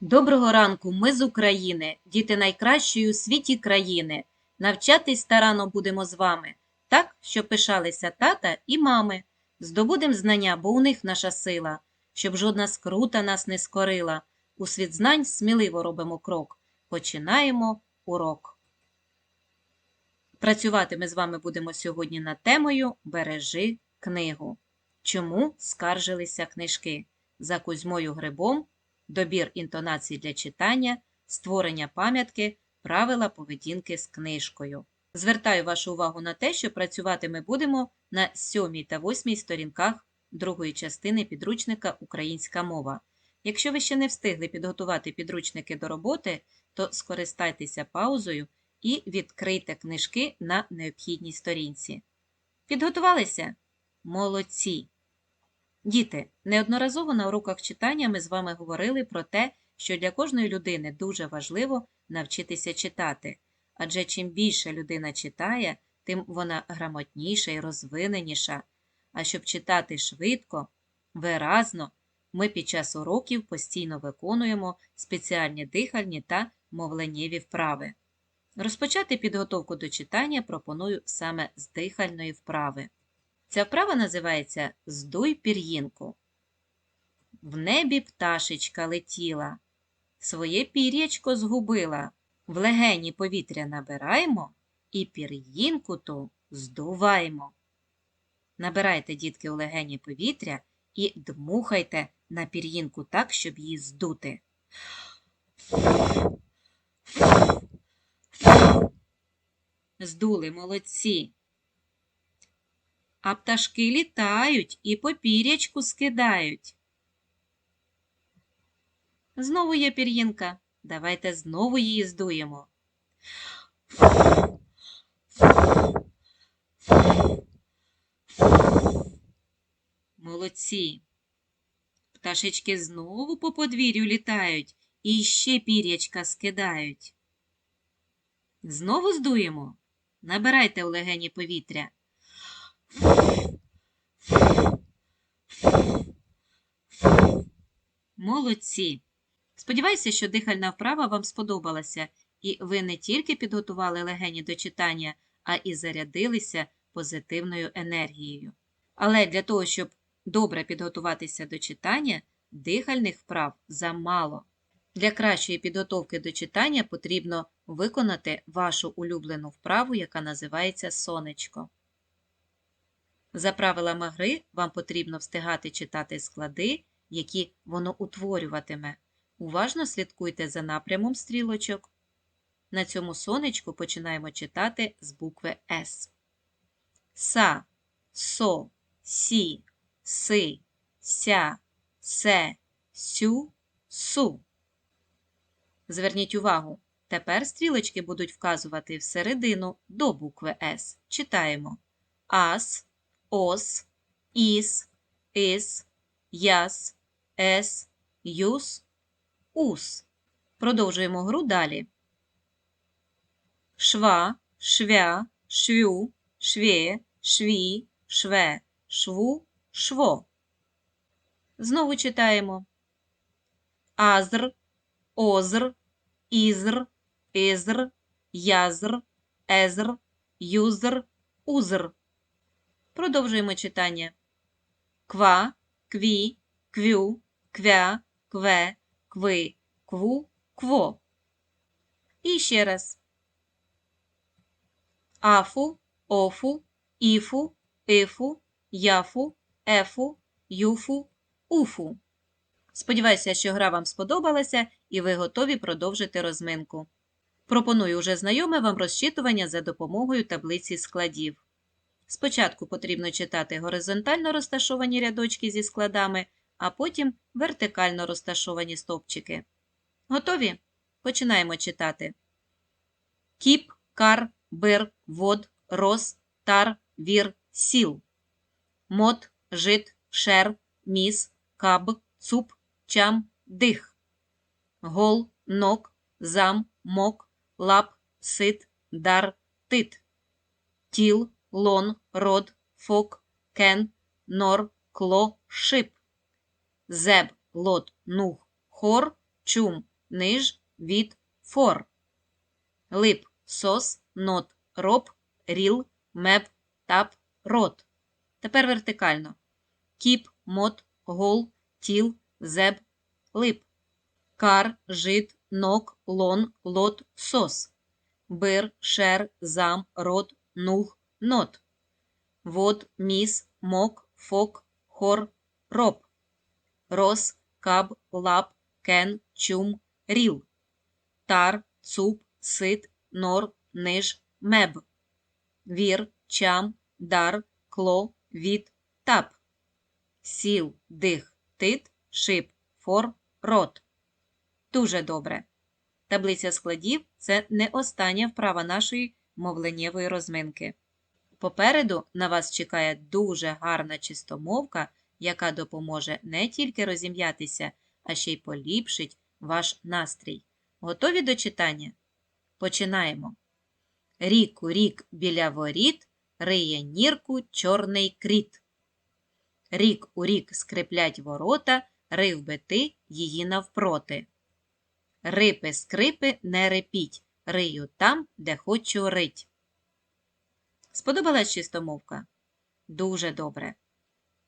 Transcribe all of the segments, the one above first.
Доброго ранку, ми з України, діти найкращої у світі країни. Навчатись старано будемо з вами, так, щоб пишалися тата і мами. Здобудем знання, бо у них наша сила, щоб жодна скрута нас не скорила. У світ знань сміливо робимо крок. Починаємо урок. Працювати ми з вами будемо сьогодні над темою Бережи книгу. Чому скаржилися книжки? За Кузьмою Грибом добір інтонацій для читання, створення пам'ятки, правила поведінки з книжкою. Звертаю вашу увагу на те, що працювати ми будемо на 7 та 8 сторінках другої частини підручника Українська мова. Якщо ви ще не встигли підготувати підручники до роботи, то скористайтеся паузою і відкрийте книжки на необхідній сторінці. Підготувалися? Молодці! Діти, неодноразово на уроках читання ми з вами говорили про те, що для кожної людини дуже важливо навчитися читати, адже чим більше людина читає, тим вона грамотніша і розвиненіша. А щоб читати швидко, виразно, ми під час уроків постійно виконуємо спеціальні дихальні та мовленнєві вправи. Розпочати підготовку до читання пропоную саме з дихальної вправи. Ця вправа називається Здуй пір'їнку. В небі пташечка летіла, своє пір'ячко згубила. В легені повітря набираємо і пір'їнку ту здуваємо. Набирайте, дітки, у легені повітря і дмухайте на пір'їнку так, щоб її здути. Здули молодці. А пташки літають і по пірячку скидають. Знову є пір'їнка. Давайте знову її здуємо. Молодці. Пташечки знову по подвір'ю літають і ще пірячка скидають. Знову здуємо. Набирайте у легені повітря. Молодці! Сподіваюся, що дихальна вправа вам сподобалася, і ви не тільки підготували легені до читання, а і зарядилися позитивною енергією. Але для того, щоб добре підготуватися до читання, дихальних вправ замало. Для кращої підготовки до читання потрібно виконати вашу улюблену вправу, яка називається сонечко. За правилами гри вам потрібно встигати читати склади, які воно утворюватиме. Уважно слідкуйте за напрямом стрілочок. На цьому сонечку починаємо читати з букви С. Са, со, сі, си, ся, се, сю, су. Зверніть увагу, тепер стрілочки будуть вказувати всередину до букви С. Читаємо ас, ос, іс, ис, яс, ес, юс, ус. Продовжуємо гру далі. Шва, швя, швю, швє, шві, шве, шву, шво. Знову читаємо азр, озр, ізр, ізр, язр, езр, юзр, узр. Продовжуємо читання. Ква, кві, квю, квя, кве, кви, кву, кво. І ще раз. Афу, офу, іфу, ифу, яфу, ефу, юфу, уфу. Сподіваюся, що гра вам сподобалася і ви готові продовжити розминку. Пропоную уже знайоме вам розчитування за допомогою таблиці складів. Спочатку потрібно читати горизонтально розташовані рядочки зі складами, а потім вертикально розташовані стовпчики. Готові? Починаємо читати. Кіп, кар, бир, вод, рос, тар, вір, сіл. Мот, жит, шер, міс, каб, цуп, чам, дих. Гол, нок, зам, мок, лап, сит, дар, тит. Тіл, лон, род, фок, кен, нор, кло, шип. Зеб, лот, нух, хор, чум, ниж, від, фор. Лип, сос, нот, роб, ріл, меб, тап, рот. Тепер вертикально. Кіп, мот, гол, тіл, зеб, лип. Кар, жит, нок, лон, лот, сос. Бир, шер, зам, рот, нуг, нот. Вод, міс, мок, фок, хор, роб. Рос, каб, лап, кен, чум, ріл. Тар, цуп, сит, нор, ниж, меб. Вір, чам, дар, кло, від, тап. Сіл, дих, тит, шип, фор, рот. Дуже добре. Таблиця складів це не остання вправа нашої мовленнєвої розминки. Попереду на вас чекає дуже гарна чистомовка, яка допоможе не тільки розім'ятися, а ще й поліпшить ваш настрій. Готові до читання? Починаємо. Рік у рік біля воріт риє нірку чорний кріт. Рік у рік скриплять ворота, рив би ти її навпроти. Рипи скрипи не репіть, рию там, де хочу рить. Сподобалась чистомовка? Дуже добре.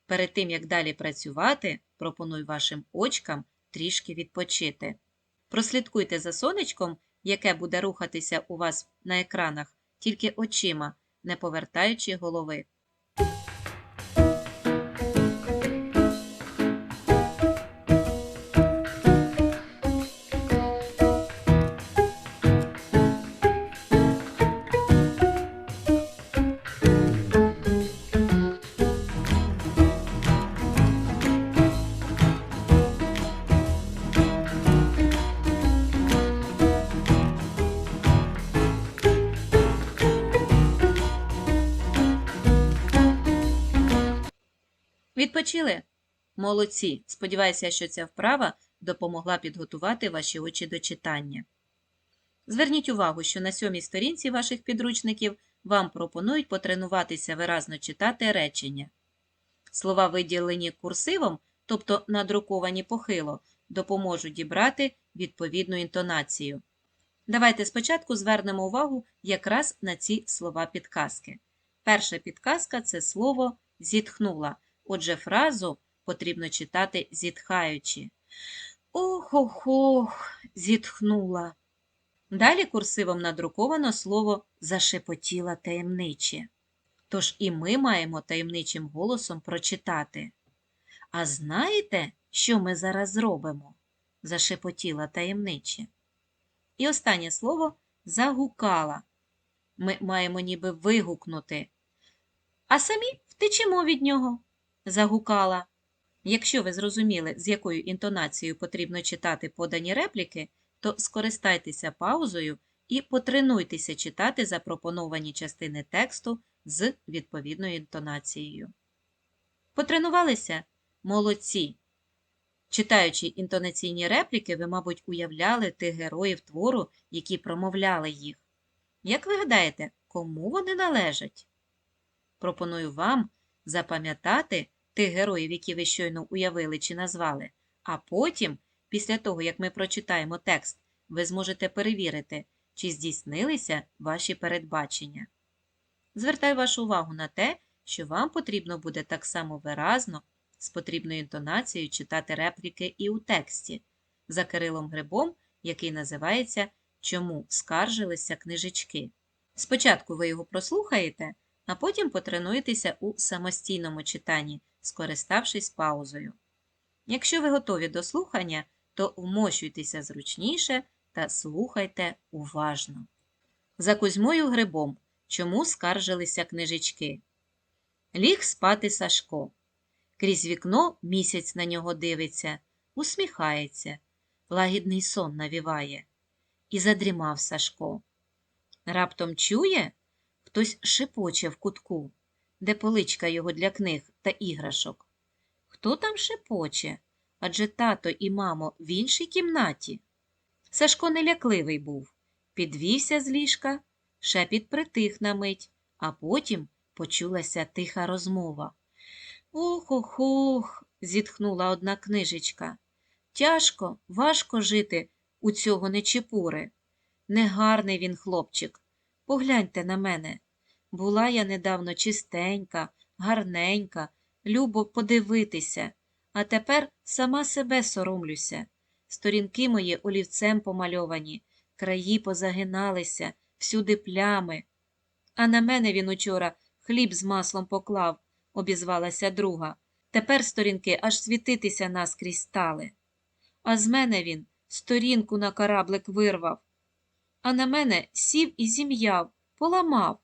Перед тим, як далі працювати, пропоную вашим очкам трішки відпочити. Прослідкуйте за сонечком, яке буде рухатися у вас на екранах, тільки очима, не повертаючи голови. Відпочили? Молодці! Сподіваюся, що ця вправа допомогла підготувати ваші очі до читання. Зверніть увагу, що на сьомій сторінці ваших підручників вам пропонують потренуватися виразно читати речення. Слова, виділені курсивом, тобто надруковані похило, допоможуть дібрати відповідну інтонацію. Давайте спочатку звернемо увагу якраз на ці слова підказки. Перша підказка це слово зітхнула. Отже, фразу потрібно читати зітхаючи. Ох-ох-ох, зітхнула. Далі курсивом надруковано слово зашепотіла таємниче. Тож і ми маємо таємничим голосом прочитати. А знаєте, що ми зараз зробимо? зашепотіла таємниче. І останнє слово загукала. Ми маємо ніби вигукнути, а самі втечемо від нього загукала. Якщо ви зрозуміли, з якою інтонацією потрібно читати подані репліки, то скористайтеся паузою і потренуйтеся читати запропоновані частини тексту з відповідною інтонацією. Потренувалися? Молодці! Читаючи інтонаційні репліки, ви, мабуть, уявляли тих героїв твору, які промовляли їх. Як ви гадаєте, кому вони належать? Пропоную вам запам'ятати тих героїв, які ви щойно уявили чи назвали, а потім, після того, як ми прочитаємо текст, ви зможете перевірити, чи здійснилися ваші передбачення. Звертаю вашу увагу на те, що вам потрібно буде так само виразно, з потрібною інтонацією читати репліки і у тексті за Кирилом Грибом, який називається Чому скаржилися книжечки. Спочатку ви його прослухаєте, а потім потренуєтеся у самостійному читанні, скориставшись паузою. Якщо ви готові до слухання, то вмощуйтеся зручніше та слухайте уважно. За Кузьмою Грибом. Чому скаржилися книжечки? Ліг спати Сашко. Крізь вікно місяць на нього дивиться, усміхається, лагідний сон навіває. І задрімав Сашко. Раптом чує, хтось шепоче в кутку, де поличка його для книг та іграшок. Хто там шепоче? Адже тато і мамо в іншій кімнаті. Сашко нелякливий був, підвівся з ліжка, шепіт притих на мить, а потім почулася тиха розмова. Ох ох ох, зітхнула одна книжечка. Тяжко, важко жити у цього нечепури. Негарний він хлопчик. Погляньте на мене. Була я недавно чистенька, гарненька, любо подивитися, а тепер сама себе соромлюся. Сторінки мої олівцем помальовані, краї позагиналися, всюди плями. А на мене він учора хліб з маслом поклав, обізвалася друга. Тепер сторінки аж світитися наскрізь стали. А з мене він сторінку на кораблик вирвав, а на мене сів і зім'яв, поламав.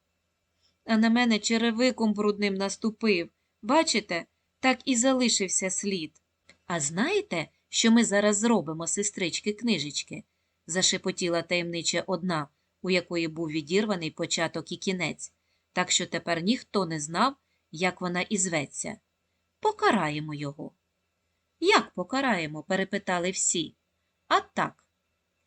А на мене черевиком брудним наступив. Бачите, так і залишився слід. А знаєте, що ми зараз зробимо, сестрички книжечки? зашепотіла таємниче одна, у якої був відірваний початок і кінець, так що тепер ніхто не знав, як вона ізветься. Покараємо його. Як покараємо? перепитали всі. А так,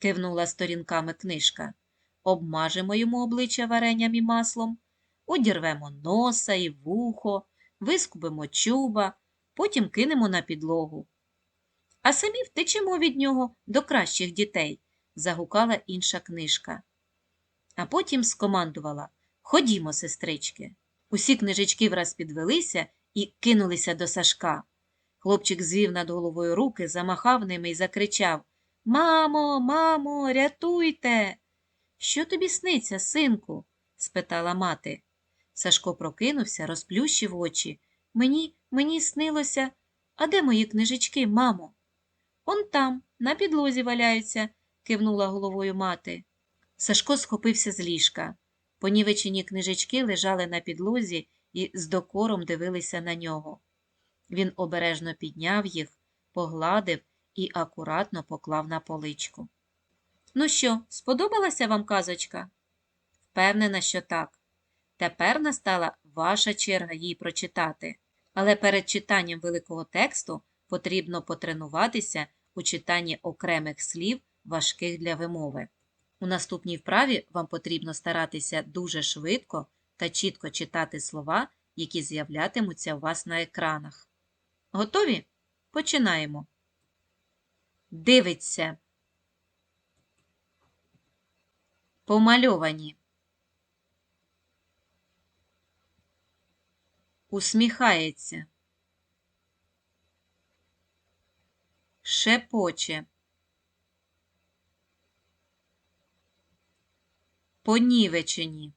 кивнула сторінками книжка. Обмажемо йому обличчя варенням і маслом, одірвемо носа і вухо, вискубимо чуба, потім кинемо на підлогу. А самі втечемо від нього до кращих дітей, загукала інша книжка. А потім скомандувала Ходімо, сестрички. Усі книжечки враз підвелися і кинулися до Сашка. Хлопчик звів над головою руки, замахав ними і закричав Мамо, мамо, рятуйте. Що тобі сниться, синку? спитала мати. Сашко прокинувся, розплющив очі. Мені, мені снилося. А де мої книжечки, мамо? Он там, на підлозі валяються, кивнула головою мати. Сашко схопився з ліжка. Понівечені книжечки лежали на підлозі і з докором дивилися на нього. Він обережно підняв їх, погладив і акуратно поклав на поличку. Ну що, сподобалася вам казочка? Впевнена, що так. Тепер настала ваша черга її прочитати. Але перед читанням великого тексту потрібно потренуватися у читанні окремих слів, важких для вимови. У наступній вправі вам потрібно старатися дуже швидко та чітко читати слова, які з'являтимуться у вас на екранах. Готові? Починаємо. Дивиться. Помальовані. Усміхається. Шепоче. Понівечені.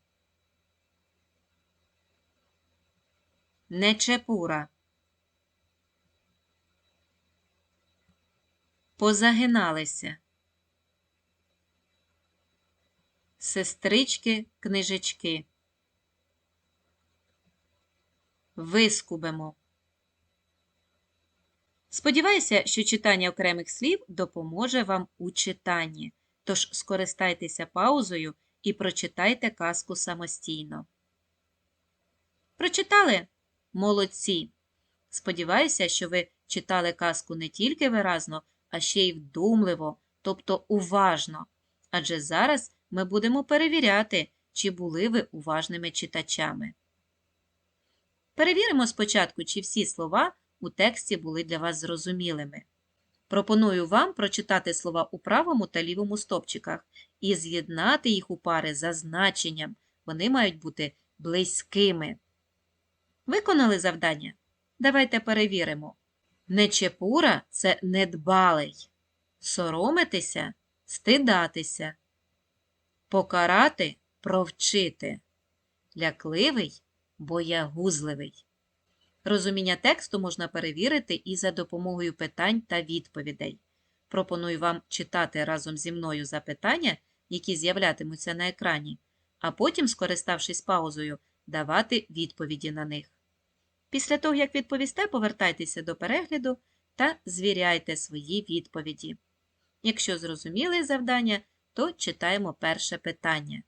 Нечепура. Позагиналися. Сестрички книжечки. Вискубемо. Сподіваюся, що читання окремих слів допоможе вам у читанні. Тож скористайтеся паузою і прочитайте казку самостійно. Прочитали? Молодці! Сподіваюся, що ви читали казку не тільки виразно, а ще й вдумливо, тобто уважно. Адже зараз ми будемо перевіряти, чи були ви уважними читачами. Перевіримо спочатку, чи всі слова у тексті були для вас зрозумілими. Пропоную вам прочитати слова у правому та лівому стопчиках і з'єднати їх у пари за значенням. Вони мають бути близькими. Виконали завдання? Давайте перевіримо. Нечепура це недбалий. Соромитися стидатися. Покарати провчити. Лякливий боягузливий. Розуміння тексту можна перевірити і за допомогою питань та відповідей. Пропоную вам читати разом зі мною запитання, які з'являтимуться на екрані, а потім, скориставшись паузою, давати відповіді на них. Після того, як відповісте, повертайтеся до перегляду та звіряйте свої відповіді. Якщо зрозуміли завдання, то читаємо перше питання.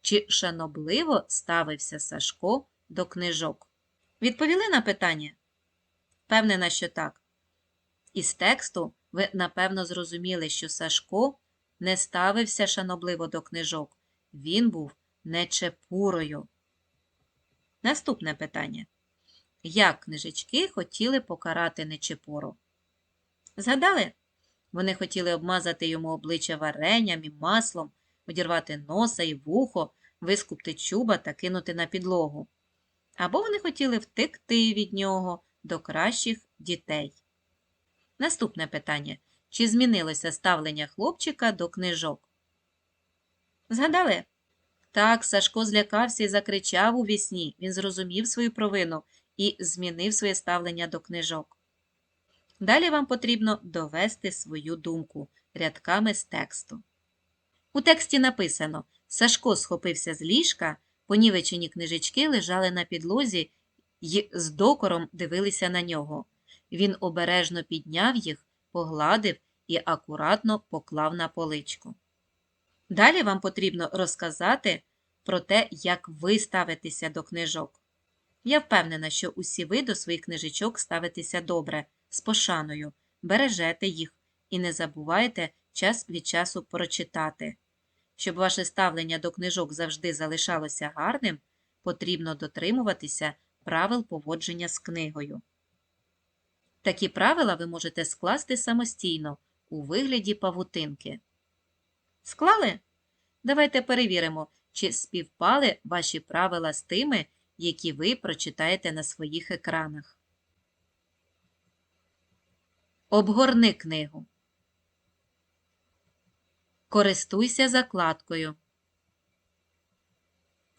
Чи шанобливо ставився Сашко до книжок? Відповіли на питання? Впевнена, що так. Із тексту ви напевно зрозуміли, що Сашко не ставився шанобливо до книжок. Він був нечепурою. Наступне питання. Як книжечки хотіли покарати нечепуру? Згадали? Вони хотіли обмазати йому обличчя варенням і маслом, одірвати носа і вухо, вискупти чуба та кинути на підлогу. Або вони хотіли втекти від нього до кращих дітей. Наступне питання. Чи змінилося ставлення хлопчика до книжок? Згадали? Так, Сашко злякався і закричав у вісні. Він зрозумів свою провину і змінив своє ставлення до книжок. Далі вам потрібно довести свою думку рядками з тексту. У тексті написано Сашко схопився з ліжка, понівечені книжечки лежали на підлозі й з докором дивилися на нього. Він обережно підняв їх, погладив і акуратно поклав на поличку. Далі вам потрібно розказати про те, як ви ставитеся до книжок. Я впевнена, що усі ви до своїх книжечок ставитеся добре, з пошаною, бережете їх і не забувайте час від часу прочитати. Щоб ваше ставлення до книжок завжди залишалося гарним, потрібно дотримуватися правил поводження з книгою. Такі правила ви можете скласти самостійно у вигляді павутинки. Склали? Давайте перевіримо, чи співпали ваші правила з тими, які ви прочитаєте на своїх екранах. Обгорни книгу. Користуйся закладкою.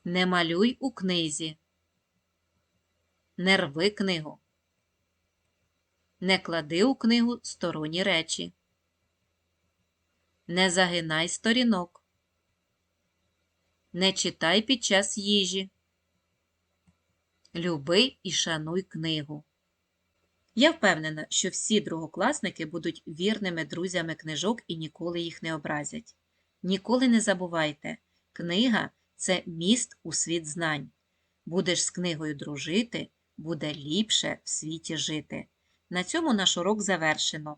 Не малюй у книзі. Не рви книгу. Не клади у книгу сторонні речі. Не загинай сторінок. Не читай під час їжі. Люби і шануй книгу. Я впевнена, що всі другокласники будуть вірними друзями книжок і ніколи їх не образять. Ніколи не забувайте, книга це міст у світ знань. Будеш з книгою дружити, буде ліпше в світі жити. На цьому наш урок завершено.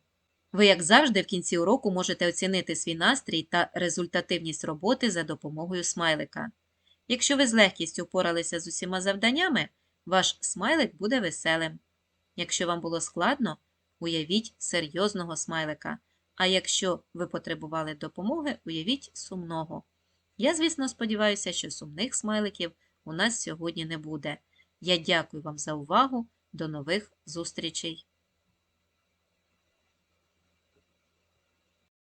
Ви, як завжди, в кінці уроку можете оцінити свій настрій та результативність роботи за допомогою смайлика. Якщо ви з легкістю впоралися з усіма завданнями, ваш смайлик буде веселим. Якщо вам було складно, уявіть серйозного смайлика. А якщо ви потребували допомоги, уявіть сумного. Я, звісно, сподіваюся, що сумних смайликів у нас сьогодні не буде. Я дякую вам за увагу. До нових зустрічей!